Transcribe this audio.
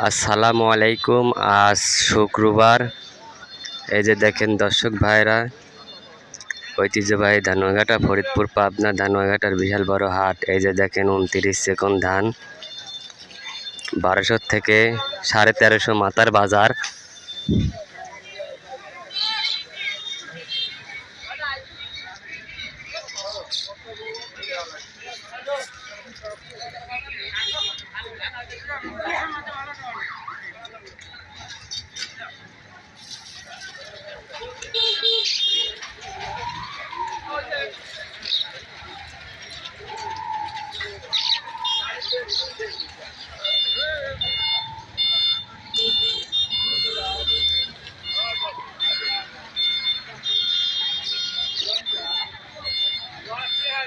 আসসালামু আলাইকুম, আজ শুক্রবার। এই যে দেখেন দর্শক ভাইরা, ঐতিহ্যবাহী ধানুয়াঘাটা ফরিদপুর, পাবনা ধানুয়াঘাটার বিশাল বড় হাট। এই যে দেখেন উনতিরিশ সেকন্ড ধান, বারোশো থেকে সাড়ে তেরোশো মাতার বাজার।